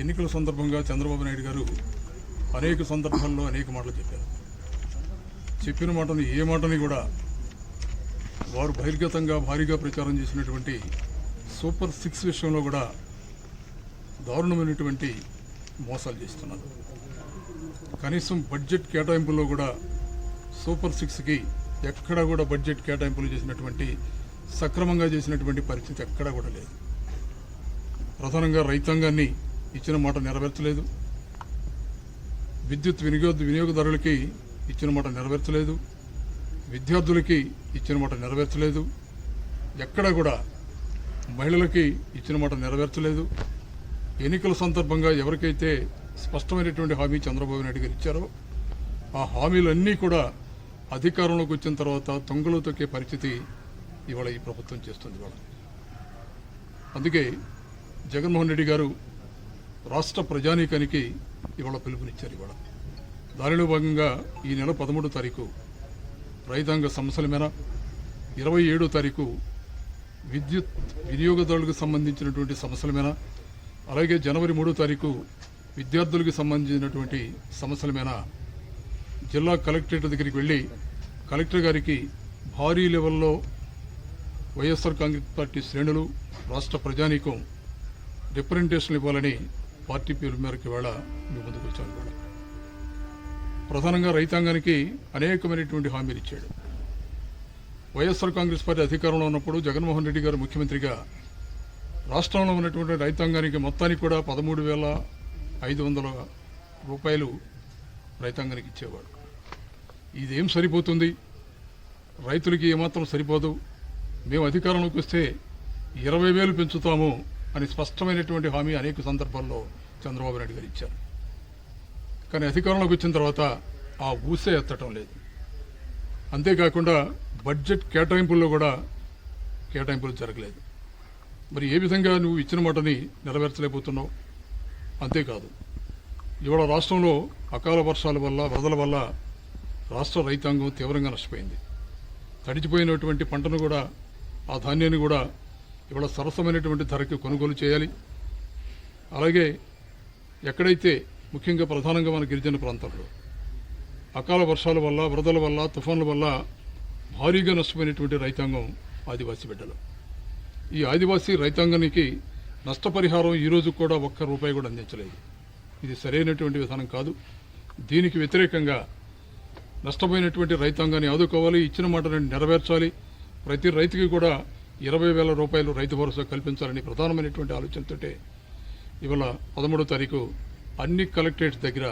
ఎన్నికల సందర్భంగా చంద్రబాబు నాయుడు గారు అనేక సందర్భాల్లో అనేక మాటలు చెప్పారు. చెప్పిన మాటని ఏ మాటని కూడా వారు బహిర్గతంగా భారీగా ప్రచారం చేసినటువంటి సూపర్ సిక్స్ విషయంలో కూడా దారుణమైనటువంటి మోసాలు చేస్తున్నారు. కనీసం బడ్జెట్ కేటాయింపుల్లో కూడా సూపర్ సిక్స్కి ఎక్కడా కూడా బడ్జెట్ కేటాయింపులు చేసినటువంటి సక్రమంగా చేసినటువంటి పరిస్థితి ఎక్కడా కూడా లేదు. ప్రధానంగా రైతాంగాన్ని ఇచ్చిన మాట నెరవేర్చలేదు. విద్యుత్ వినియోగ వినియోగదారులకి ఇచ్చిన మాట నెరవేర్చలేదు. విద్యార్థులకి ఇచ్చిన మాట నెరవేర్చలేదు. ఎక్కడా కూడా మహిళలకి ఇచ్చిన మాట నెరవేర్చలేదు. ఎన్నికల సందర్భంగా ఎవరికైతే స్పష్టమైనటువంటి హామీ చంద్రబాబు నాయుడు గారు ఇచ్చారో ఆ హామీలన్నీ కూడా అధికారంలోకి వచ్చిన తర్వాత తొంగలు తొక్కే పరిస్థితి ఇవాళ ఈ ప్రభుత్వం చేస్తుంది. ఇవాళ అందుకే జగన్మోహన్ రెడ్డి గారు రాష్ట్ర ప్రజానీకానికి ఇవాళ పిలుపునిచ్చారు ఇవాళ. దానిలో భాగంగా ఈ నెల పదమూడో తారీఖు రైతాంగ సమస్యల మేర ఇరవై ఏడో తారీఖు విద్యుత్ వినియోగదారులకు సంబంధించినటువంటి సమస్యల మేర అలాగే జనవరి మూడో తారీఖు విద్యార్థులకు సంబంధించినటువంటి సమస్యల మేర జిల్లా కలెక్టరేట్ దగ్గరికి వెళ్ళి కలెక్టర్ గారికి భారీ లెవెల్లో వైఎస్ఆర్ కాంగ్రెస్ పార్టీ శ్రేణులు రాష్ట్ర ప్రజానీకం రిప్రజెంటేషన్ ఇవ్వాలని పార్టీ పేరు మేరకు ఇవాళ మీ ముందుకు వచ్చాను ఇవాళ ప్రధానంగా రైతాంగానికి అనేకమైనటువంటి హామీలు ఇచ్చాడు. వైఎస్ఆర్ కాంగ్రెస్ పార్టీ అధికారంలో ఉన్నప్పుడు జగన్మోహన్ రెడ్డి గారు ముఖ్యమంత్రిగా రాష్ట్రంలో ఉన్నటువంటి రైతాంగానికి మొత్తానికి కూడా పదమూడు వేల ఐదు వందల రూపాయలు రైతాంగానికి ఇచ్చేవాడు. ఇదేం సరిపోతుంది? రైతులకి ఏమాత్రం సరిపోదు? మేము అధికారంలోకి వస్తే ఇరవై వేలు పెంచుతాము అని స్పష్టమైనటువంటి హామీ అనేక సందర్భాల్లో చంద్రబాబు నాయుడు గారు ఇచ్చారు. కానీ అధికారంలోకి వచ్చిన తర్వాత ఆ ఊసే ఎత్తటం లేదు. అంతేకాకుండా బడ్జెట్ కేటాయింపుల్లో కూడా కేటాయింపులు జరగలేదు. మరి ఏ విధంగా నువ్వు ఇచ్చిన మాటని నెరవేర్చలేకపోతున్నావు? అంతేకాదు. ఇవాళ రాష్ట్రంలో అకాల వర్షాల వల్ల వరదల వల్ల రాష్ట్ర రైతాంగం తీవ్రంగా నష్టపోయింది. తడిచిపోయినటువంటి పంటను కూడా ఆ ధాన్యాన్ని కూడా ఇవాళ సరసమైనటువంటి ధరకి కొనుగోలు చేయాలి. అలాగే ఎక్కడైతే ముఖ్యంగా ప్రధానంగా మన గిరిజన ప్రాంతాల్లో అకాల వర్షాల వల్ల వరదల వల్ల తుఫాన్ల వల్ల భారీగా నష్టపోయినటువంటి రైతాంగం ఆదివాసీ బిడ్డలు. ఈ ఆదివాసీ రైతాంగానికి నష్టపరిహారం ఈ కూడా ఒక్క రూపాయి కూడా అందించలేదు. ఇది సరైనటువంటి విధానం కాదు. దీనికి వ్యతిరేకంగా నష్టపోయినటువంటి రైతాంగాన్ని ఆదుకోవాలి ఇచ్చిన మాటను నెరవేర్చాలి. ప్రతి రైతుకి కూడా ఇరవై వేల రూపాయలు రైతు భరోసా కల్పించాలని ప్రధానమైనటువంటి ఆలోచనతోటే ఇవాళ పదమూడో తారీఖు అన్ని కలెక్టరేట్స్ దగ్గర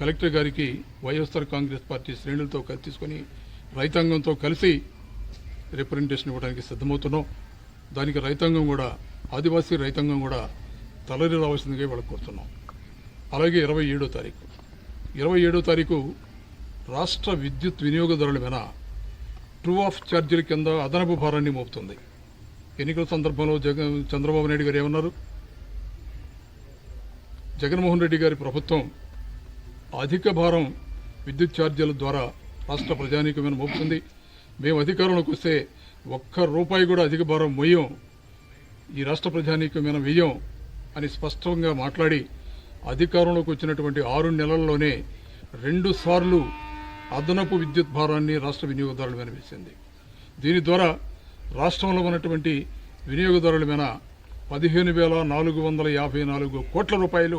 కలెక్టర్ గారికి వైఎస్ఆర్ కాంగ్రెస్ పార్టీ శ్రేణులతో కలిసి తీసుకొని రైతాంగంతో కలిసి రిప్రజెంటేషన్ ఇవ్వడానికి సిద్ధమవుతున్నాం. దానికి రైతాంగం కూడా ఆదివాసీ రైతాంగం కూడా తలరి రావాల్సిందిగా ఇవాళ కోరుతున్నాం. అలాగే ఇరవై ఏడో తారీఖు. ఇరవై ఏడో తారీఖు రాష్ట్ర విద్యుత్ వినియోగదారుల మీద ట్రూ ఆఫ్ ఛార్జీల కింద అదనపు భారాన్ని మోపుతుంది. ఎన్నికల సందర్భంలో జగన్ చంద్రబాబు నాయుడు గారు ఏమన్నారు? జగన్మోహన్ రెడ్డి గారి ప్రభుత్వం అధిక భారం విద్యుత్ ఛార్జీల ద్వారా రాష్ట్ర ప్రజానీకమైన మోపుతుంది. మేము అధికారంలోకి వస్తే ఒక్క రూపాయి కూడా అధిక భారం మొయ్యం ఈ రాష్ట్ర ప్రజానీకమైన వ్యయం అని స్పష్టంగా మాట్లాడి అధికారంలోకి వచ్చినటువంటి ఆరు నెలల్లోనే రెండు సార్లు అదనపు విద్యుత్ భారాన్ని రాష్ట్ర వినియోగదారుల మీద వేసింది. దీని ద్వారా రాష్ట్రంలో ఉన్నటువంటి వినియోగదారుల మీద పదిహేను వేల నాలుగు వందల యాభై నాలుగు కోట్ల రూపాయలు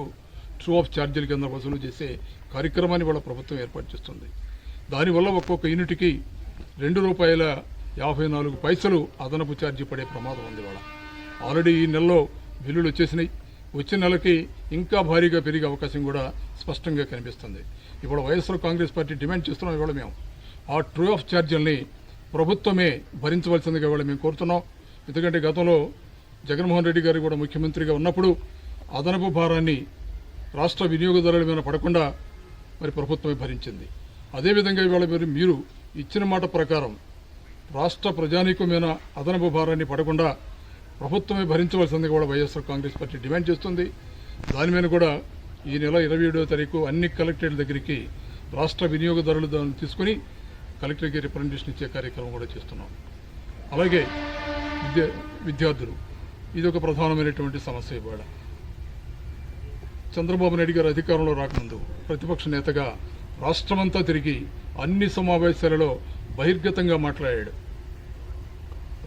ట్రూ ఆఫ్ ఛార్జీల కింద వసూలు చేసే కార్యక్రమాన్ని వాళ్ళ ప్రభుత్వం ఏర్పాటు చేస్తుంది. దానివల్ల ఒక్కొక్క యూనిట్కి రెండు రూపాయల యాభై నాలుగు పైసలు అదనపు ఛార్జీ పడే ప్రమాదం ఉంది వాళ్ళ ఆల్రెడీ ఈ నెలలో బిల్లులు వచ్చేసినాయి. వచ్చే నెలకి ఇంకా భారీగా పెరిగే అవకాశం కూడా స్పష్టంగా కనిపిస్తుంది. ఇప్పుడు వైఎస్ఆర్ కాంగ్రెస్ పార్టీ డిమాండ్ చేస్తున్నాం ఇవాళ మేము. ఆ ట్రూ ఆఫ్ ఛార్జీలని ప్రభుత్వమే భరించవలసిందిగా ఇవాళ మేము కోరుతున్నాం. ఎందుకంటే గతంలో జగన్మోహన్ రెడ్డి గారు కూడా ముఖ్యమంత్రిగా ఉన్నప్పుడు అదనపు భారాన్ని రాష్ట్ర వినియోగదారుల మీద పడకుండా మరి ప్రభుత్వమే భరించింది. అదేవిధంగా ఇవాళ మీరు మీరు ఇచ్చిన మాట ప్రకారం రాష్ట్ర ప్రజానీకమైన అదనపు భారాన్ని పడకుండా ప్రభుత్వమే భరించవలసిందిగా కూడా వైఎస్ఆర్ కాంగ్రెస్ పార్టీ డిమాండ్ చేస్తుంది. దాని మీద కూడా ఈ నెల ఇరవై ఏడవ తారీఖు అన్ని కలెక్టరేట్ల దగ్గరికి రాష్ట్ర వినియోగదారులు దాన్ని తీసుకుని కలెక్టర్కి రిప్రజెంటేషన్ ఇచ్చే కార్యక్రమం కూడా చేస్తున్నాం. అలాగే విద్య విద్యార్థులు ఇది ఒక ప్రధానమైనటువంటి సమస్య ఇవాళ. చంద్రబాబు నాయుడు గారు అధికారంలో రాకముందు ప్రతిపక్ష నేతగా రాష్ట్రమంతా తిరిగి అన్ని సమావేశాలలో బహిర్గతంగా మాట్లాడాడు.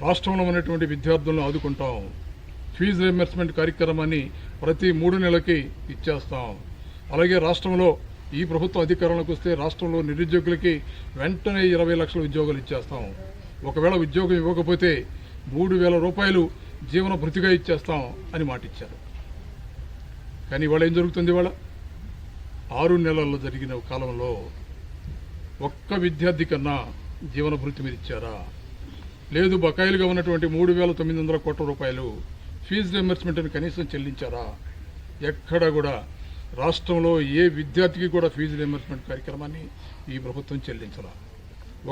రాష్ట్రంలో ఉన్నటువంటి విద్యార్థులను ఆదుకుంటాం. ఫీజు రియంబర్స్మెంట్ కార్యక్రమాన్ని ప్రతి మూడు నెలలకి ఇచ్చేస్తాం. అలాగే రాష్ట్రంలో ఈ ప్రభుత్వం అధికారంలోకి వస్తే రాష్ట్రంలో నిరుద్యోగులకి వెంటనే ఇరవై లక్షల ఉద్యోగాలు ఇచ్చేస్తాం. ఒకవేళ ఉద్యోగం ఇవ్వకపోతే మూడు వేల రూపాయలు జీవన భృతిగా ఇచ్చేస్తాం అని మాట ఇచ్చారు కానీ ఇవాళ ఏం జరుగుతుంది ఇవాళ? ఆరు నెలల్లో జరిగిన కాలంలో ఒక్క విద్యార్థి కన్నా జీవన భృతి మీరు ఇచ్చారా? లేదు బకాయిలుగా ఉన్నటువంటి మూడు వేల తొమ్మిది వందల కోట్ల రూపాయలు ఫీజు రియంబర్స్మెంట్ని కనీసం చెల్లించారా? ఎక్కడ కూడా రాష్ట్రంలో ఏ విద్యార్థికి కూడా ఫీజు రియంబర్స్మెంట్ కార్యక్రమాన్ని ఈ ప్రభుత్వం చెల్లించరా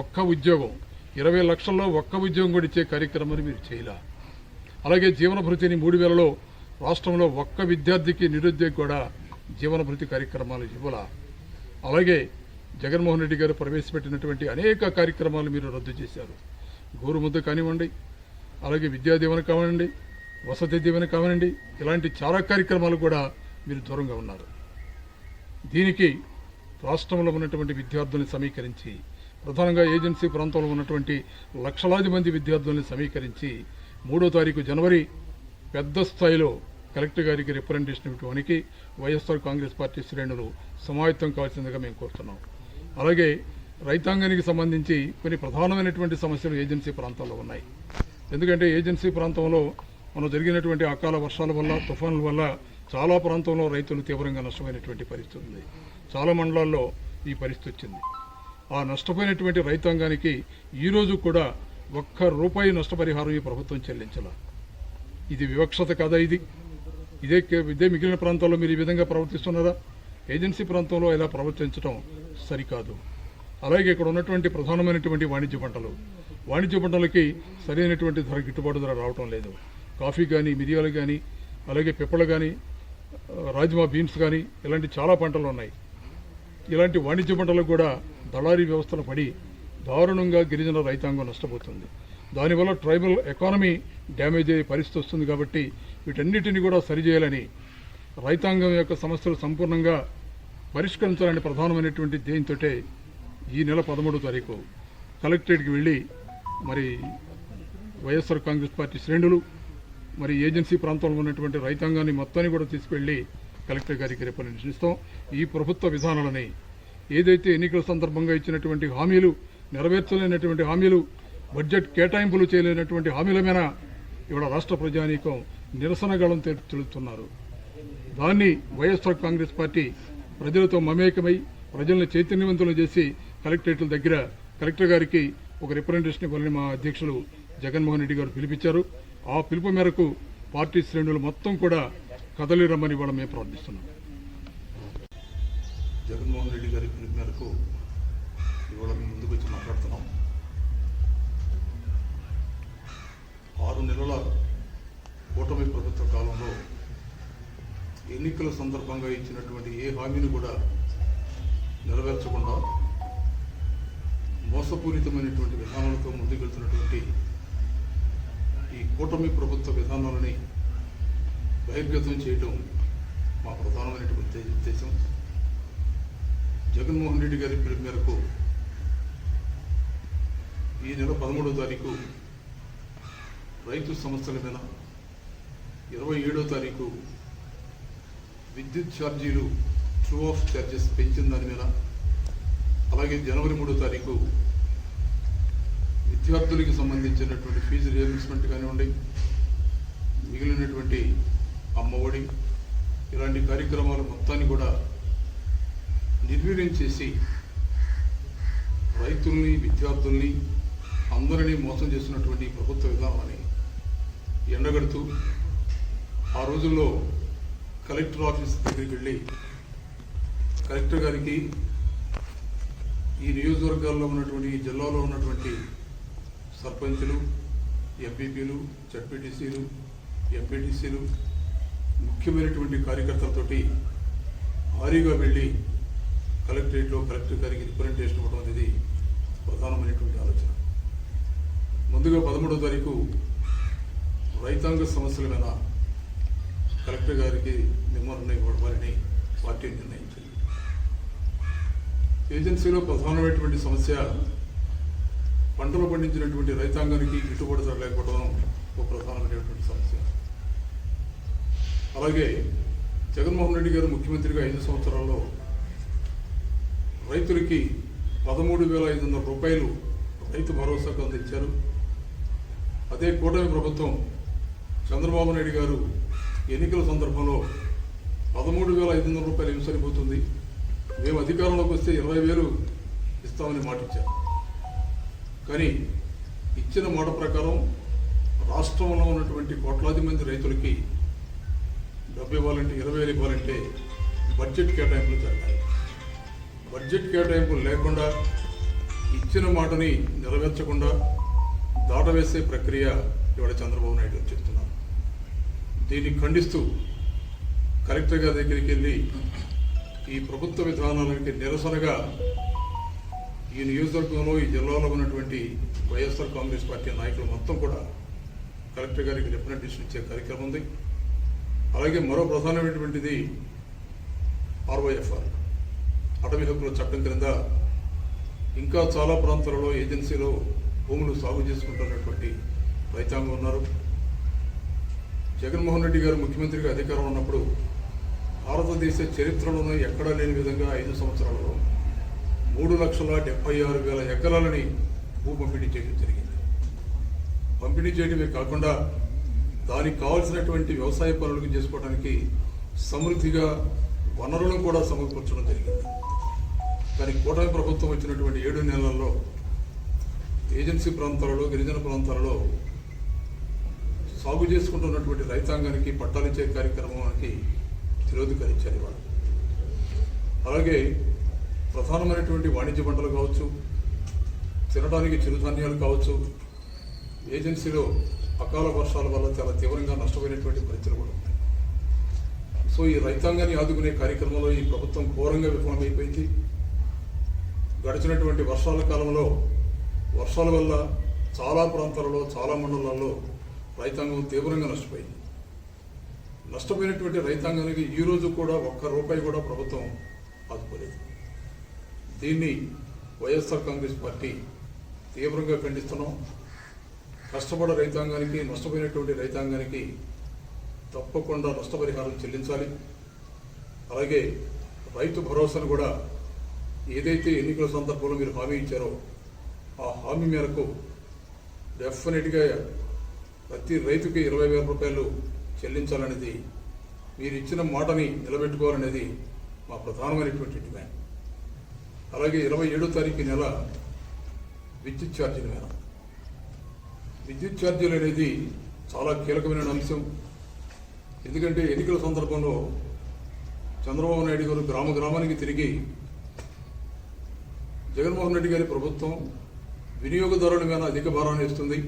ఒక్క ఉద్యోగం ఇరవై లక్షల్లో ఒక్క ఉద్యోగం కూడా ఇచ్చే కార్యక్రమాన్ని మీరు చేయలా. అలాగే జీవన భృతిని మూడు వేలలో రాష్ట్రంలో ఒక్క విద్యార్థికి నిరుద్యోగి కూడా జీవన భృతి కార్యక్రమాలు ఇవ్వాల. అలాగే జగన్మోహన్ రెడ్డి గారు ప్రవేశపెట్టినటువంటి అనేక కార్యక్రమాలు మీరు రద్దు చేశారు. గోరుముద్ద కానివ్వండి అలాగే విద్యా దీవెన కానివ్వండి వసతి దీవెన కానివ్వండి ఇలాంటి చాలా కార్యక్రమాలు కూడా మీరు దూరంగా ఉన్నారు. దీనికి రాష్ట్రంలో ఉన్నటువంటి విద్యార్థుల్ని సమీకరించి ప్రధానంగా ఏజెన్సీ ప్రాంతంలో ఉన్నటువంటి లక్షలాది మంది విద్యార్థుల్ని సమీకరించి మూడో తారీఖు జనవరి పెద్ద స్థాయిలో కలెక్టర్ గారికి రిప్రజెంటేషన్ ఇవ్వడానికి వైఎస్ఆర్ కాంగ్రెస్ పార్టీ శ్రేణులు సమాయత్తం కావాల్సిందిగా మేము కోరుతున్నాం. అలాగే రైతాంగానికి సంబంధించి కొన్ని ప్రధానమైనటువంటి సమస్యలు ఏజెన్సీ ప్రాంతాల్లో ఉన్నాయి. ఎందుకంటే ఏజెన్సీ ప్రాంతంలో మనం జరిగినటువంటి అకాల వర్షాల వల్ల తుఫానుల వల్ల చాలా ప్రాంతంలో రైతులు తీవ్రంగా నష్టమైనటువంటి పరిస్థితి ఉంది. చాలా మండలాల్లో ఈ పరిస్థితి వచ్చింది. ఆ నష్టపోయినటువంటి రైతాంగానికి ఈరోజు కూడా ఒక్క రూపాయి నష్టపరిహారం ఈ ప్రభుత్వం చెల్లించాల. ఇది వివక్షత కదా ఇది? ఇదే ఇదే మిగిలిన ప్రాంతాల్లో మీరు ఈ విధంగా ప్రవర్తిస్తున్నారా? ఏజెన్సీ ప్రాంతంలో ఇలా ప్రవర్తించడం సరికాదు. అలాగే ఇక్కడ ఉన్నటువంటి ప్రధానమైనటువంటి వాణిజ్య పంటలు. వాణిజ్య పంటలకి సరైనటువంటి ధర గిట్టుబాటు ధర రావటం లేదు. కాఫీ కానీ మిరియాలు కానీ అలాగే పిప్పలు కానీ రాజ్మా బీన్స్ కానీ ఇలాంటి చాలా పంటలు ఉన్నాయి. ఇలాంటి వాణిజ్య పంటలకు కూడా దళారీ వ్యవస్థలు పడి దారుణంగా గిరిజన రైతాంగం నష్టపోతుంది. దానివల్ల ట్రైబల్ ఎకానమీ డ్యామేజ్ అయ్యే పరిస్థితి వస్తుంది కాబట్టి వీటన్నిటిని కూడా సరిచేయాలని రైతాంగం యొక్క సమస్యలు సంపూర్ణంగా పరిష్కరించాలని ప్రధానమైనటువంటి ధ్యేయంతో ఈ నెల పదమూడో తారీఖు కలెక్టరేట్కి వెళ్ళి మరి వైఎస్ఆర్ కాంగ్రెస్ పార్టీ శ్రేణులు మరి ఏజెన్సీ ప్రాంతంలో ఉన్నటువంటి రైతాంగాన్ని మొత్తాన్ని కూడా తీసుకెళ్ళి కలెక్టర్ గారికి రిప్రజెంటేషన్ ఇస్తాం ఈ ప్రభుత్వ విధానాలని ఏదైతే ఎన్నికల సందర్భంగా ఇచ్చినటువంటి హామీలు నెరవేర్చలేనటువంటి హామీలు బడ్జెట్ కేటాయింపులు చేయలేనటువంటి హామీల మీద ఇవాళ రాష్ట్ర ప్రజానీకం నిరసన గళం తెలుపుతున్నారు. దాన్ని వైఎస్ఆర్ కాంగ్రెస్ పార్టీ ప్రజలతో మమేకమై ప్రజల్ని చైతన్యవంతులు చేసి కలెక్టరేట్ల దగ్గర కలెక్టర్ గారికి ఒక రిప్రజెంటేషన్ ఇవ్వాలని మా అధ్యక్షులు జగన్మోహన్ రెడ్డి గారు పిలిపించారు. ఆ పిలుపు మేరకు పార్టీ శ్రేణులు మొత్తం కూడా కదలి రమ్మని ఇవాళ మేము ప్రార్థిస్తున్నాం. జగన్మోహన్ రెడ్డి గారి పిలుపు మేరకు ఇవాళ మేము ముందుకు వచ్చి మాట్లాడుతున్నాం. ఆరు నెలల కూటమి ప్రభుత్వ కాలంలో ఎన్నికల సందర్భంగా ఇచ్చినటువంటి ఏ హామీని కూడా నెరవేర్చకుండా మోసపూరితమైనటువంటి విధానాలతో ముందుకెళ్తున్నటువంటి ఈ కూటమి ప్రభుత్వ విధానాలని బహిర్గతం చేయడం మా ప్రధానమైనటువంటి ఉద్దేశం. జగన్మోహన్ రెడ్డి గారి పిలుపు మేరకు ఈ నెల పదమూడో తారీఖు రైతు సమస్యల మీద ఇరవై ఏడో తారీఖు విద్యుత్ ఛార్జీలు ట్రూ ఆఫ్ ఛార్జెస్ పెంచిన దాని మీద అలాగే జనవరి మూడో తారీఖు విద్యార్థులకి సంబంధించినటువంటి ఫీజు రియంబర్స్మెంట్ కానివ్వండి మిగిలినటువంటి అమ్మఒడి ఇలాంటి కార్యక్రమాలు మొత్తాన్ని కూడా నిర్వీర్యం చేసి రైతుల్ని విద్యార్థుల్ని అందరినీ మోసం చేస్తున్నటువంటి ప్రభుత్వ విధానాన్ని ఎండగడుతూ ఆ రోజుల్లో కలెక్టర్ ఆఫీస్ దగ్గరికి వెళ్ళి కలెక్టర్ గారికి ఈ నియోజకవర్గాల్లో ఉన్నటువంటి జిల్లాలో ఉన్నటువంటి సర్పంచులు ఎంపీపీలు జడ్పీటీసీలు ఎంపీటీసీలు ముఖ్యమైనటువంటి కార్యకర్తలతోటి భారీగా వెళ్ళి కలెక్టరేట్లో కలెక్టర్ గారికి రిప్రజెంటేషన్ ఇవ్వడం అనేది ప్రధానమైనటువంటి ఆలోచన. ముందుగా పదమూడో తారీఖు రైతాంగ సమస్యల మీద కలెక్టర్ గారికి మెమో జగన్మోహన్ ఇవ్వడమని పార్టీ నిర్ణయించింది. ఏజెన్సీలో ప్రధానమైనటువంటి సమస్య పంటలు పండించినటువంటి రైతాంగానికి గిట్టుబాటు ధర లేకపోవడం ఒక ప్రధానమైనటువంటి సమస్య. అలాగే జగన్మోహన్ రెడ్డి గారు ముఖ్యమంత్రిగా ఐదు సంవత్సరాల్లో రైతులకి పదమూడు వేల ఐదు వందల రూపాయలు రైతు భరోసాకు అందించారు అదే కూటమి ప్రభుత్వం చంద్రబాబు నాయుడు గారు ఎన్నికల సందర్భంలో పదమూడు వేల ఐదు వందల రూపాయలు ఏం సరిపోతుంది? మేము అధికారంలోకి వస్తే ఇరవై వేలు ఇస్తామని మాట ఇచ్చారు కానీ ఇచ్చిన మాట ప్రకారం రాష్ట్రంలో ఉన్నటువంటి కోట్లాది మంది రైతులకి డబ్బు ఇవ్వాలంటే ఇరవై వేలు ఇవ్వాలంటే బడ్జెట్ కేటాయింపులు జరగాలి. బడ్జెట్ కేటాయింపులు లేకుండా ఇచ్చిన మాటని నెరవేర్చకుండా దాటవేసే ప్రక్రియ ఇవాళ చంద్రబాబు నాయుడు చెప్తున్నారు. దీన్ని ఖండిస్తూ కలెక్టర్ గారి దగ్గరికి వెళ్ళి ఈ ప్రభుత్వ విధానాలకి నిరసనగా ఈ నియోజకవర్గంలో ఈ జిల్లాలో ఉన్నటువంటి వైఎస్ఆర్ కాంగ్రెస్ పార్టీ నాయకులు మొత్తం కూడా కలెక్టర్ గారికి రిప్రజెంటేషన్ ఇచ్చే కార్యక్రమం ఉంది. అలాగే మరో ప్రధానమైనటువంటిది ఆర్వైఎఫ్ఆర్. అటవీ హక్కుల చట్టం క్రింద ఇంకా చాలా ప్రాంతాలలో ఏజెన్సీలో భూములు సాగు చేసుకుంటున్నటువంటి రైతాంగం ఉన్నారు. జగన్మోహన్ రెడ్డి గారు ముఖ్యమంత్రిగా అధికారం ఉన్నప్పుడు భారతదేశ చరిత్రలోనూ ఎక్కడా లేని విధంగా ఐదు సంవత్సరాలలో మూడు లక్షల డెబ్బై ఆరు వేల ఎకరాలని భూ పంపిణీ చేయడం జరిగింది. పంపిణీ చేయడమే కాకుండా దానికి కావాల్సినటువంటి వ్యవసాయ పనులకు చేసుకోవడానికి సమృద్ధిగా వనరులను కూడా సమకూర్చడం జరిగింది. కానీ కూటమి ప్రభుత్వం వచ్చినటువంటి ఏడు నెలల్లో ఏజెన్సీ ప్రాంతాలలో గిరిజన ప్రాంతాలలో సాగు చేసుకుంటున్నటువంటి రైతాంగానికి పట్టాలిచ్చే కార్యక్రమానికి తిరోధకరించారు ఇవాళ. అలాగే ప్రధానమైనటువంటి వాణిజ్య పంటలు కావచ్చు తినడానికి చిరుధాన్యాలు కావచ్చు ఏజెన్సీలో అకాల వర్షాల వల్ల చాలా తీవ్రంగా నష్టపోయినటువంటి పరిస్థితులు కూడా ఉన్నాయి. సో ఈ రైతాంగాన్ని ఆదుకునే కార్యక్రమంలో ఈ ప్రభుత్వం ఘోరంగా విఫలమైపోయింది. గడిచినటువంటి వర్షాల కాలంలో వర్షాల వల్ల చాలా ప్రాంతాలలో చాలా మండలాల్లో రైతాంగం తీవ్రంగా నష్టపోయింది. నష్టపోయినటువంటి రైతాంగానికి ఈ రోజు కూడా ఒక్క రూపాయి కూడా ప్రభుత్వం ఆదుకోలేదు. దీన్ని వైఎస్ఆర్ కాంగ్రెస్ పార్టీ తీవ్రంగా ఖండిస్తున్నాం. కష్టపడ రైతాంగానికి నష్టపోయినటువంటి రైతాంగానికి తప్పకుండా నష్టపరిహారం చెల్లించాలి. అలాగే రైతు భరోసాను కూడా ఏదైతే ఎన్నికల సందర్భంలో మీరు హామీ ఇచ్చారో ఆ హామీ మేరకు డెఫినెట్గా ప్రతి రైతుకి ఇరవై వేల రూపాయలు చెల్లించాలనేది మీరు ఇచ్చిన మాటని నిలబెట్టుకోవాలనేది మా ప్రధానమైనటువంటి డిమాండ్. అలాగే ఇరవై ఏడో తారీఖు నెల విద్యుత్ ఛార్జీల మీద విద్యుత్ ఛార్జీలు అనేది చాలా కీలకమైన అంశం. ఎందుకంటే ఎన్నికల సందర్భంలో చంద్రబాబు నాయుడు గారు గ్రామ గ్రామానికి తిరిగి జగన్మోహన్ రెడ్డి గారి ప్రభుత్వం వినియోగదారుల మీద అధిక భారాన్ని ఇస్తుంది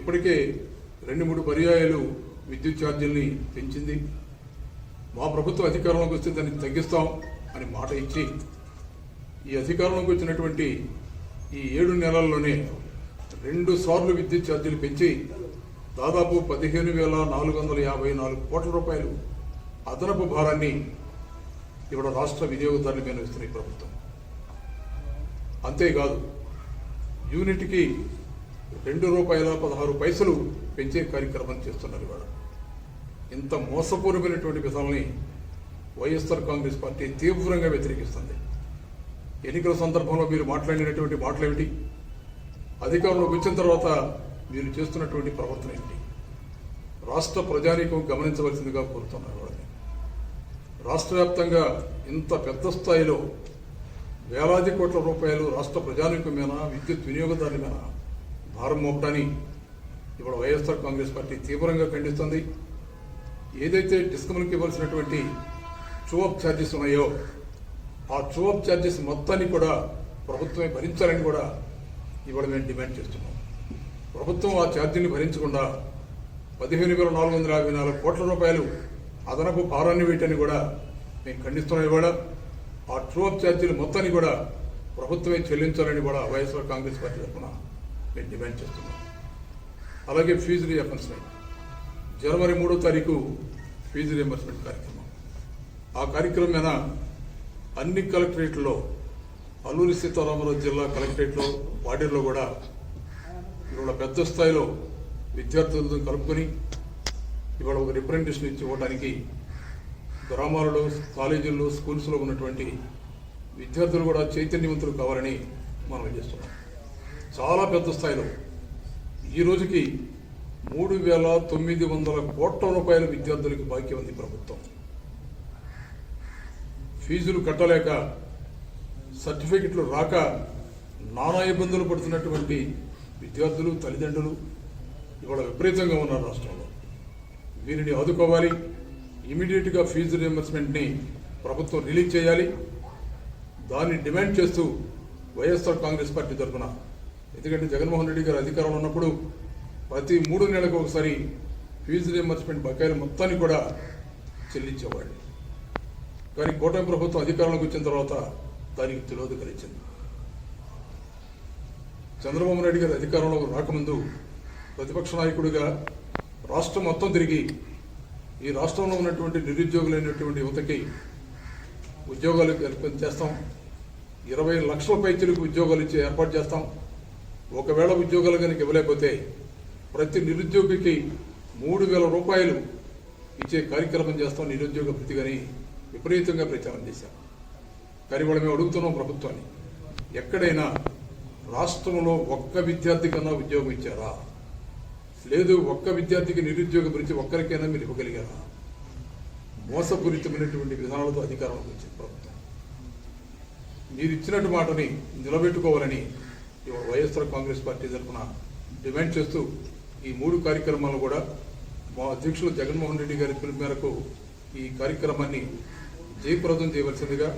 ఇప్పటికే రెండు మూడు పర్యాయాలు విద్యుత్ ఛార్జీల్ని పెంచింది. మా ప్రభుత్వం అధికారంలోకి వస్తే దాన్ని తగ్గిస్తాం అని మాట ఇచ్చి ఈ అధికారంలోకి వచ్చినటువంటి ఈ ఏడు నెలల్లోనే రెండు సార్లు విద్యుత్ ఛార్జీలు పెంచి దాదాపు పదిహేను వేల నాలుగు వందల యాభై నాలుగు కోట్ల రూపాయలు అదనపు భారాన్ని ఇవాళ రాష్ట్ర వినియోగదారుని మీద ఇస్తున్న ఈ ప్రభుత్వం. అంతేకాదు యూనిట్కి రెండు రూపాయల పదహారు పైసలు పెంచే కార్యక్రమం చేస్తున్నారు ఇవాళ. ఇంత మోసపూర్వమైనటువంటి విధానాన్ని వైఎస్ఆర్ కాంగ్రెస్ పార్టీ తీవ్రంగా వ్యతిరేకిస్తుంది. ఎన్నికల సందర్భంలో మీరు మాట్లాడినటువంటి మాటలు ఏమిటి అధికారంలోకి వచ్చిన తర్వాత మీరు చేస్తున్నటువంటి ప్రవర్తన ఏమిటి రాష్ట్ర ప్రజానీకం గమనించవలసిందిగా కోరుతున్నారు వాళ్ళని. రాష్ట్ర వ్యాప్తంగా ఇంత పెద్ద స్థాయిలో వేలాది కోట్ల రూపాయలు రాష్ట్ర ప్రజానీకం మీద విద్యుత్ వినియోగదారుల మీద భారం మోపడాన్ని ఇవాళ వైఎస్ఆర్ కాంగ్రెస్ పార్టీ తీవ్రంగా ఖండిస్తుంది. ఏదైతే డిస్కమ్లకు ఇవ్వాల్సినటువంటి చూఅప్ ఛార్జెస్ ఉన్నాయో ఆ చూఅప్ ఛార్జెస్ మొత్తాన్ని కూడా ప్రభుత్వమే భరించాలని కూడా ఇవాళ మేము డిమాండ్ చేస్తున్నాం. ప్రభుత్వం ఆ ఛార్జీని భరించకుండా పదిహేను వేల నాలుగు వందల యాభై నాలుగు కోట్ల రూపాయలు అదనపు భారాన్ని వేయటని కూడా మేము ఖండిస్తున్నాం ఇవాళ. ఆ ట్రూఅప్ ఛార్జీలు మొత్తాన్ని కూడా ప్రభుత్వమే చెల్లించాలని కూడా వైఎస్ఆర్ కాంగ్రెస్ పార్టీ తరఫున మేము డిమాండ్ చేస్తున్నాం. అలాగే ఫీజు రియంబర్స్మెంట్ జనవరి మూడో తారీఖు ఫీజు రియంబర్స్మెంట్ కార్యక్రమం. ఆ కార్యక్రమం మీద అన్ని కలెక్టరేట్లో అల్లూరి సీతారామరాజు జిల్లా కలెక్టరేట్లో వాటిల్లో కూడా ఇవాళ పెద్ద స్థాయిలో విద్యార్థులతో కలుపుకొని ఇవాళ ఒక రిప్రజెంటేషన్ ఇచ్చి ఇవ్వడానికి గ్రామాలలో కాలేజీల్లో స్కూల్స్లో ఉన్నటువంటి విద్యార్థులు కూడా చైతన్యవంతులు కావాలని మనం చేస్తున్నాం. చాలా పెద్ద స్థాయిలో. ఈ రోజుకి మూడు వేల తొమ్మిది వందల కోట్ల రూపాయల విద్యార్థులకి బాకీ ఉంది ప్రభుత్వం. ఫీజులు కట్టలేక సర్టిఫికెట్లు రాక నానా ఇబ్బందులు పడుతున్నటువంటి విద్యార్థులు తల్లిదండ్రులు ఇవాళ విపరీతంగా ఉన్నారు రాష్ట్రంలో. వీరిని ఆదుకోవాలి. ఇమీడియట్గా ఫీజు రియంబర్స్మెంట్ని ప్రభుత్వం రిలీజ్ చేయాలి. దాన్ని డిమాండ్ చేస్తూ వైఎస్ఆర్ కాంగ్రెస్ పార్టీ తరఫున. ఎందుకంటే జగన్మోహన్ రెడ్డి గారు అధికారంలో ఉన్నప్పుడు ప్రతి మూడు నెలలకు ఒకసారి ఫీజు రియంబర్స్మెంట్ బకాయిలు మొత్తాన్ని కూడా చెల్లించేవాళ్ళు. కానీ కూటమి ప్రభుత్వం అధికారంలోకి వచ్చిన తర్వాత దానికి తిలోదకరించింది చంద్రబాబు నాయుడు గారు అధికారంలోకి రాకముందు ప్రతిపక్ష నాయకుడిగా రాష్ట్రం మొత్తం తిరిగి ఈ రాష్ట్రంలో ఉన్నటువంటి నిరుద్యోగులైనటువంటి యువతకి ఉద్యోగాలు కల్పన చేస్తాం. ఇరవై లక్షల పైచలకు ఉద్యోగాలు ఇచ్చి ఏర్పాటు చేస్తాం. ఒకవేళ ఉద్యోగాలు కనుక ఇవ్వలేకపోతే ప్రతి నిరుద్యోగికి మూడు వేల రూపాయలు ఇచ్చే కార్యక్రమం చేస్తాం నిరుద్యోగ భృతిగాని విపరీతంగా ప్రచారం చేశారు కానీ వాళ్ళు మేము అడుగుతున్నాం ప్రభుత్వాన్ని. ఎక్కడైనా రాష్ట్రంలో ఒక్క విద్యార్థి కన్నా ఉద్యోగం ఇచ్చారా? లేదు ఒక్క విద్యార్థికి నిరుద్యోగ గురించి ఒక్కరికైనా మీరు ఇవ్వగలిగారా? మోసపూరితమైనటువంటి విధానాలతో అధికారంలోకి వచ్చింది ప్రభుత్వం. మీరు ఇచ్చినట్టు మాటని నిలబెట్టుకోవాలని వైఎస్ఆర్ కాంగ్రెస్ పార్టీ తరఫున డిమాండ్ చేస్తూ ఈ మూడు కార్యక్రమాలు కూడా మా అధ్యక్షులు జగన్మోహన్ రెడ్డి గారి పిలుపు మేరకు ఈ కార్యక్రమాన్ని జయప్రదం చేయవలసిందిగా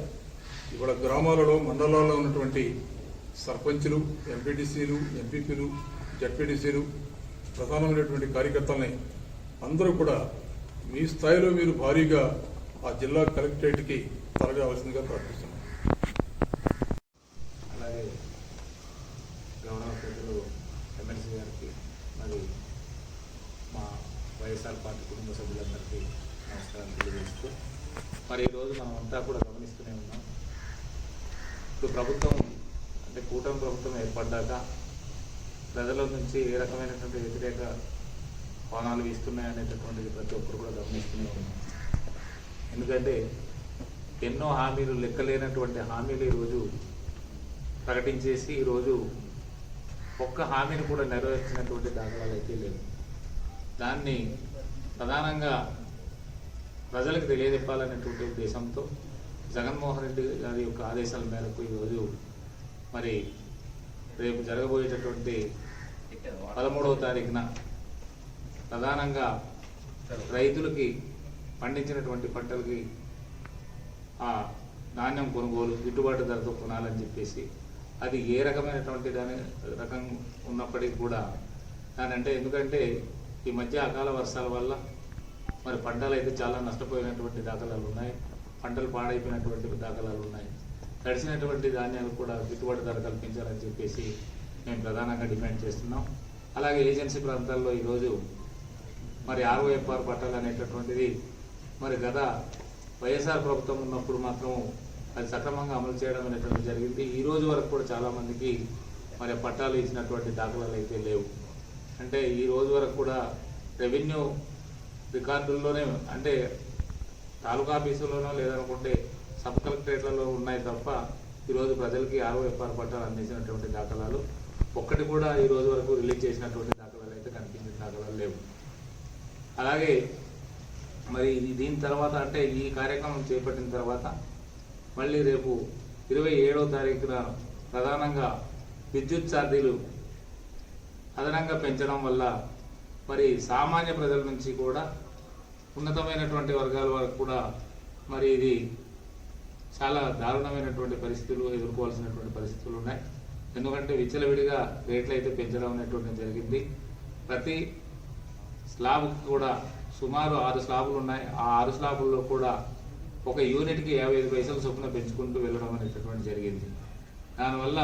ఇవాళ గ్రామాలలో మండలాల్లో ఉన్నటువంటి సర్పంచులు ఎంపీటీసీలు ఎంపీపీలు జడ్పీటీసీలు ప్రధానమైనటువంటి కార్యకర్తలని అందరూ కూడా మీ స్థాయిలో మీరు భారీగా ఆ జిల్లా కలెక్టరేట్కి తరగవలసిందిగా ప్రార్థిస్తున్నాం. అలాగే గౌరవ పెద్దలు ఎమ్మెల్సీ గారికి మరి మా వైఎస్ఆర్ పార్టీ కుటుంబ సభ్యులందరికీ నమస్కారం తెలియజేస్తూ మరి ఈరోజు మనం అంతా కూడా గమనిస్తూనే ఉన్నాం. ఇప్పుడు ప్రభుత్వం అంటే కూటమి ప్రభుత్వం ఏర్పడ్డాక ప్రజల నుంచి ఏ రకమైనటువంటి వ్యతిరేక కోణాలు వీస్తున్నాయనేటటువంటిది ప్రతి ఒక్కరు కూడా గమనిస్తూనే ఉన్నాం. ఎందుకంటే ఎన్నో హామీలు లెక్కలేనటువంటి హామీలు ఈరోజు ప్రకటించేసి ఈరోజు ఒక్క హామీని కూడా నెరవేర్చినటువంటి దాఖలాలు అయితే లేవు. దాన్ని ప్రధానంగా ప్రజలకు తెలియజెప్పాలనేటువంటి ఉద్దేశంతో జగన్మోహన్ రెడ్డి గారి యొక్క ఆదేశాల మేరకు ఈరోజు మరి రేపు జరగబోయేటటువంటి పదమూడవ తారీఖున ప్రధానంగా రైతులకి పండించినటువంటి పంటలకి ఆ నాణ్యం కొనుగోలు గిట్టుబాటు ధరతో కొనాలని చెప్పేసి అది ఏ రకమైనటువంటి దాని రకం ఉన్నప్పటికీ కూడా దాని అంటే ఎందుకంటే ఈ మధ్య అకాల వర్షాల వల్ల మరి పంటలు అయితే చాలా నష్టపోయినటువంటి దాఖలాలు ఉన్నాయి. పంటలు పాడైపోయినటువంటి దాఖలాలు ఉన్నాయి. తడిసినటువంటి ధాన్యాలు కూడా గిట్టుబాటు ధర కల్పించాలని చెప్పేసి మేము ప్రధానంగా డిమాండ్ చేస్తున్నాం. అలాగే ఏజెన్సీ ప్రాంతాల్లో ఈరోజు మరి ఆర్ఓఎఫ్ఆర్ పట్టాలు అనేటటువంటిది మరి గత వైఎస్ఆర్ ప్రభుత్వం ఉన్నప్పుడు మాత్రం అది సక్రమంగా అమలు చేయడం అనేటువంటి జరిగింది. ఈ రోజు వరకు కూడా చాలామందికి మరి పట్టాలు ఇచ్చినటువంటి దాఖలాలు అయితే లేవు. అంటే ఈ రోజు వరకు కూడా రెవెన్యూ రికార్డుల్లోనే అంటే తాలూకా ఆఫీసులోనో లేదనుకుంటే సబ్ కలెక్టరేట్లలో ఉన్నాయి తప్ప ఈరోజు ప్రజలకి ఆర్ఓఎఫ్ఆర్ పట్టాలు అందించినటువంటి దాఖలాలు. ఒక్కటి కూడా ఈ రోజు వరకు రిలీజ్ చేసినటువంటి దాఖలాలు అయితే కనిపించిన దాఖలాలు లేవు. అలాగే మరి దీని తర్వాత అంటే ఈ కార్యక్రమం చేపట్టిన తర్వాత మళ్ళీ రేపు ఇరవై ఏడవ తారీఖున ప్రధానంగా విద్యుత్ ఛార్జీలు అదనంగా పెంచడం వల్ల మరి సామాన్య ప్రజల నుంచి కూడా ఉన్నతమైనటువంటి వర్గాల వరకు కూడా మరి ఇది చాలా దారుణమైనటువంటి పరిస్థితులు ఎదుర్కోవాల్సినటువంటి పరిస్థితులు ఉన్నాయి. ఎందుకంటే విచ్చలవిడిగా రేట్లు అయితే పెంచడం అనేటువంటి జరిగింది. ప్రతి స్లాబ్కి కూడా సుమారు ఆరు స్లాబులు ఉన్నాయి. ఆ ఆరు స్లాబుల్లో కూడా ఒక యూనిట్కి యాభై ఐదు పైసల చొప్పున పెంచుకుంటూ వెళ్ళడం అనేటటువంటి జరిగింది. దానివల్ల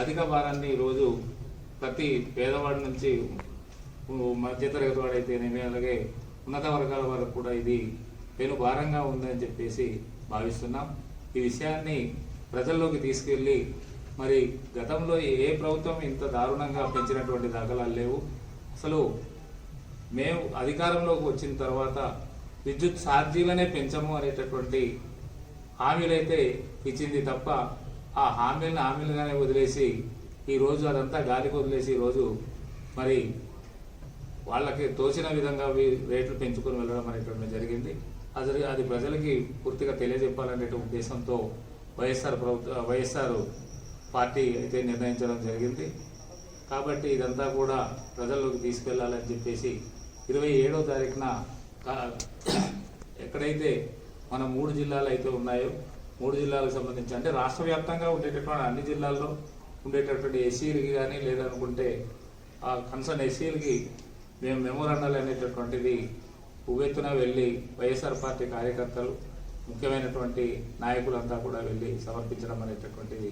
అధిక భారాన్ని ఈరోజు ప్రతి పేదవాడి నుంచి మధ్యతరగతి వాడైతేనేమి అలాగే ఉన్నత వర్గాల వరకు కూడా ఇది పెను భారంగా ఉందని చెప్పేసి భావిస్తున్నాం. ఈ విషయాన్ని ప్రజల్లోకి తీసుకెళ్ళి మరి గతంలో ఏ ప్రభుత్వం ఇంత దారుణంగా పెంచినటువంటి దాఖలాలు లేవు. అసలు మేము అధికారంలోకి వచ్చిన తర్వాత విద్యుత్ ఛార్జీలనే పెంచము అనేటటువంటి హామీలైతే ఇచ్చింది తప్ప ఆ హామీలను హామీలుగానే వదిలేసి ఈ రోజు అదంతా గాలికి వదిలేసి ఈరోజు మరి వాళ్ళకి తోచిన విధంగా రేట్లు పెంచుకొని వెళ్ళడం అనేటువంటి జరిగింది. అది అది ప్రజలకి పూర్తిగా తెలియజెప్పాలనే ఉద్దేశంతో వైఎస్ఆర్ ప్రభుత్వ వైఎస్ఆర్ పార్టీ అయితే నిర్ణయించడం జరిగింది. కాబట్టి ఇదంతా కూడా ప్రజల్లోకి తీసుకెళ్ళాలని చెప్పేసి ఇరవై ఏడో తారీఖున ఎక్కడైతే మన మూడు జిల్లాలు అయితే ఉన్నాయో మూడు జిల్లాలకు సంబంధించి అంటే రాష్ట్ర వ్యాప్తంగా ఉండేటటువంటి అన్ని జిల్లాల్లో ఉండేటటువంటి ఎస్సీలకి కానీ లేదనుకుంటే ఆ కన్సర్న్ ఎస్సీలకి మేము మెమోరాండాలు అనేటటువంటిది ఉవ్వెత్తున వెళ్ళి వైఎస్ఆర్ పార్టీ కార్యకర్తలు ముఖ్యమైనటువంటి నాయకులంతా కూడా వెళ్ళి సమర్పించడం అనేటటువంటిది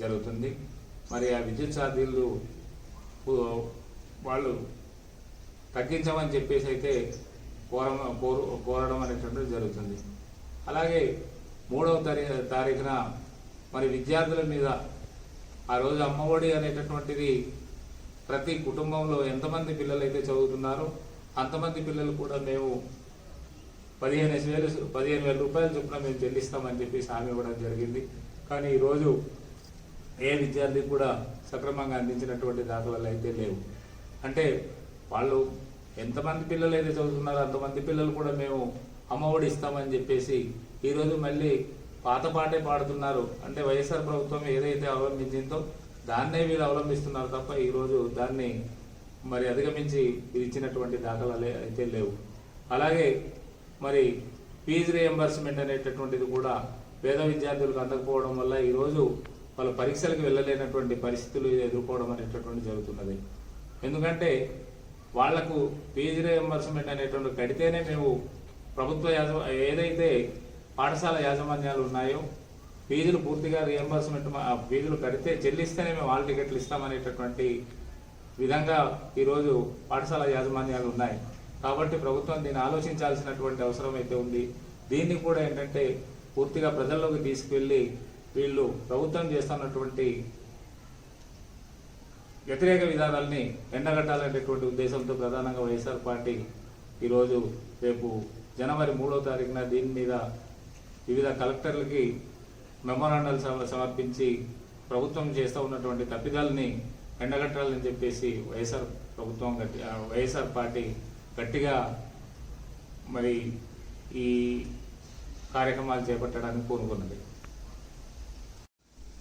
జరుగుతుంది. మరి ఆ విద్యుత్ ఛార్జీలు వాళ్ళు తగ్గించమని చెప్పేసి అయితే కోర కోరు కోరడం అనేటువంటిది జరుగుతుంది. అలాగే మూడవ తారీ తారీఖున మరి విద్యార్థుల మీద ఆ రోజు అమ్మఒడి అనేటటువంటిది ప్రతి కుటుంబంలో ఎంతమంది పిల్లలు అయితే చదువుతున్నారో అంతమంది పిల్లలు కూడా మేము పదిహేను వేలు పదిహేను వేల రూపాయలు చొప్పున మేము చెల్లిస్తామని చెప్పేసి హామీ ఇవ్వడం జరిగింది. కానీ ఈరోజు ఏ విద్యార్థికి కూడా సక్రమంగా అందించినటువంటి దాఖలాలు అయితే లేవు. అంటే వాళ్ళు ఎంతమంది పిల్లలు అయితే చదువుతున్నారో అంతమంది పిల్లలు కూడా మేము అమ్మఒడి ఇస్తామని చెప్పేసి ఈరోజు మళ్ళీ పాత పాటే పాడుతున్నారు. అంటే వైఎస్ఆర్ ప్రభుత్వం ఏదైతే అవలంబించిందో దాన్నే వీళ్ళు అవలంబిస్తున్నారు తప్ప ఈరోజు దాన్ని మరి అధిగమించి ఇచ్చినటువంటి దాఖలాలే అయితే లేవు. అలాగే మరి ఫీజు రియంబర్స్మెంట్ అనేటటువంటిది కూడా పేద విద్యార్థులకు అందకపోవడం వల్ల ఈరోజు వాళ్ళ పరీక్షలకు వెళ్ళలేనటువంటి పరిస్థితులు ఎదుర్కోవడం అనేటటువంటి జరుగుతున్నది. ఎందుకంటే వాళ్ళకు ఫీజు రియంబర్స్మెంట్ అనేటువంటి కడితేనే మేము ప్రభుత్వ యాజ ఏదైతే పాఠశాల యాజమాన్యాలు ఉన్నాయో ఫీజులు పూర్తిగా రియంబర్స్మెంట్ ఫీజులు కడితే చెల్లిస్తేనే మేము హాల్ టికెట్లు ఇస్తామనేటటువంటి విధంగా ఈరోజు పాఠశాల యాజమాన్యాలు ఉన్నాయి. కాబట్టి ప్రభుత్వం దీన్ని ఆలోచించాల్సినటువంటి అవసరం అయితే ఉంది. దీన్ని కూడా ఏంటంటే పూర్తిగా ప్రజల్లోకి తీసుకువెళ్ళి వీళ్ళు ప్రభుత్వం చేస్తున్నటువంటి వ్యతిరేక విధానాల్ని ఎండగట్టాలనేటువంటి ఉద్దేశంతో ప్రధానంగా వైఎస్ఆర్ పార్టీ ఈరోజు రేపు జనవరి మూడో తారీఖున దీని మీద వివిధ కలెక్టర్లకి మెమోరాండాలు సమర్పించి ప్రభుత్వం చేస్తూ ఉన్నటువంటి తప్పిదాలని ఎండగట్టాలని చెప్పేసి వైఎస్ఆర్ ప్రభుత్వం గట్టి వైఎస్ఆర్ పార్టీ గట్టిగా మరి ఈ కార్యక్రమాలు చేపట్టడానికి కోరుకున్నది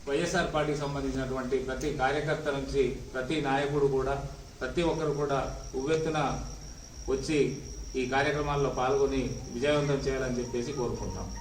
వైఎస్ఆర్ పార్టీకి సంబంధించినటువంటి ప్రతి కార్యకర్త నుంచి ప్రతి నాయకుడు కూడా ప్రతి ఒక్కరు కూడా ఉవ్వెత్తున వచ్చి ఈ కార్యక్రమాల్లో పాల్గొని విజయవంతం చేయాలని చెప్పేసి కోరుకుంటాం.